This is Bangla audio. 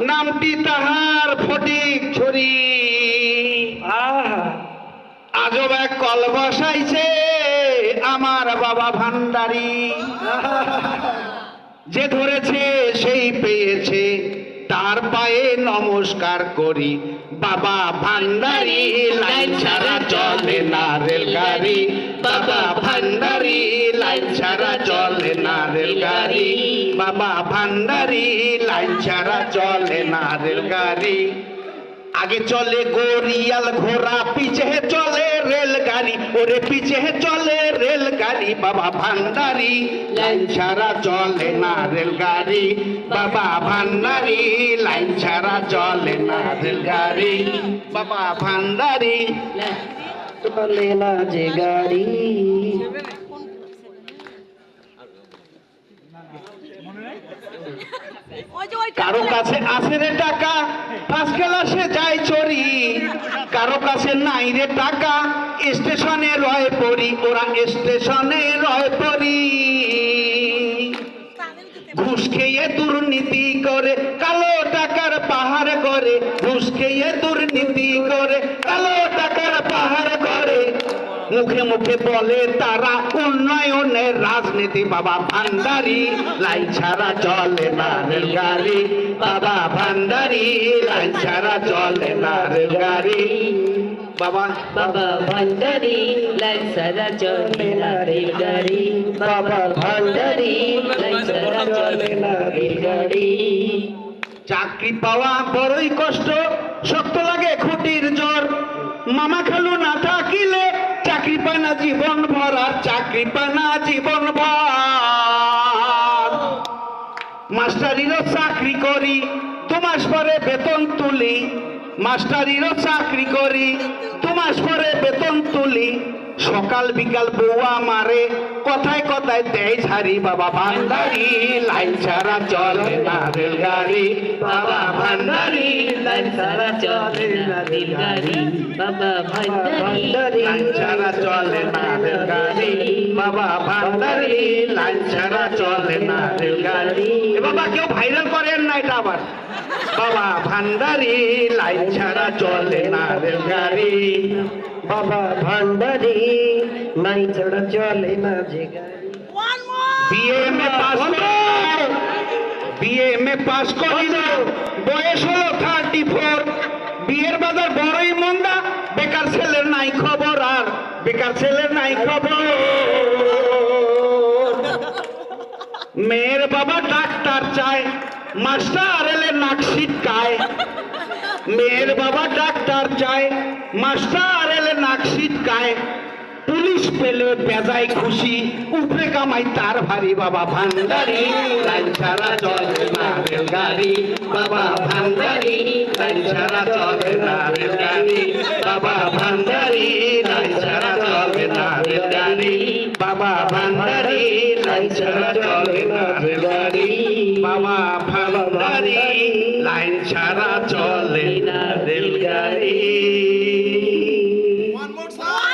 নামটি তাহার ফটিক ছড়ি আজব এক কল বসাইছে আমার বাবা ভান্ডারি। যে ধরেছে সেই পেয়েছে। তার পায়ে নমস্কার করি। বাবা ভান্ডারি, লাইন ছাড়া চলে না রেলগাড়ি। বাবা ভান্ডারি, লাইন ছাড়া চলে না রেলগাড়ি। বাবা ভান্ডারি, লাইন ছাড়া চলে না রেলগাড়ি। আগে চলে গরিয়াল ঘোড়া পিছে চলে রেলগাড়ি। ওরে পিছে চলে রেলগাড়ি বাবা ভান্ডারি। লাইন ছাড়া চলে না রেলগাড়ি বাবা ভান্ডারি। লাইন ছাড়া চলে না রেলগাড়ি বাবা ভান্ডারি। চলে না যে গাড়ি। কারও কাছে আছে রে টাকা? ফার্স্ট ক্লাসে যায় চুরি কারও কাছে নাই রে টাকা, স্টেশনে রয় পড়ি, ওরা স্টেশনে রয় পড়ি। ঘুষ খেয়ে দুর্নীতি করে, কালো টাকার পাহাড় করে, ঘুষ খেয়ে দুর্নীতি করে কালো টাকার পাহাড় করে মুখে মুখে বলে তারা উন্নয়নের রাজনীতি বাবা ভান্ডারি। লাই ছাড়া চলে না রেলগাড়ি বাবা ভান্ডারি। লাই ছাড়া চলে না রেলগাড়ি। বাবা বাবা ভান্ডারি চলে না রেলগাড়ি। বাবা ভান্ডারি চলে না রেলগাড়ি। চাকরি পাওয়া বড়ই কষ্ট জীবন ভর আর চাকরি পানা জীবন ভর। মাস্টারিরও চাকরি করি মাস পরে বেতন তুলি মাস্টারিরও চাকরি করি দু মাস পরে বেতন তুলি। সকাল বিকাল বউয়া মারে কথায় কথায় দেয় ঝাড়ি বাবা ভান্ডারি লাইন ছাড়া চলে না রেলগাড়ি। বাবা ভান্ডারি লাইন ছাড়া চলে না রেলগাড়ি। বাবা ভান্ডারি লাইন ছাড়া চলে না রেলগাড়ি। বাবা ভান্ডারি লাইন ছাড়া চলে না রেলগাড়ি। এ বাবা কেউ ভাইরাল করেন না এটা আবার? বাবা ভান্ডারি লাইন ছাড়া চলে না রেলগাড়ি বাবা ভান্ডারি নাই ছাড়া চলে না যে মে পাস মে পাস করিল বয়স হলো থার্টি ফোর বিয়ের বাজার বড়ই মন্দা। বেকার ছেলের নাই খবর আর। বেকার ছেলের নাই খবর। মেয়ের বাবা ডাক্তার চায়। মাস্টার এলে নাক ছিটকায় মেয়ের বাবা ডাক্তার চায়, মাস্টার এলে নাক ছিটকায় পুলিশ পেলে বেজায় খুশি, উপরে কামাই তার ভারী বাবা ভান্ডারি। লাইন ছাড়া চলে না রেলগাড়ি, বাবা ভান্ডারি। লাইন ছাড়া চলে না রেলগাড়ি, বাবা ভান্ডারি। লাইন ছাড়া চলে না রেলগাড়ি, বাবা ভান্ডারি। লাইন ছাড়া চলে না রেলগাড়ি, বাবা ভান্ডারি লাইন ছাড়া চলে না রেলগাড়ি।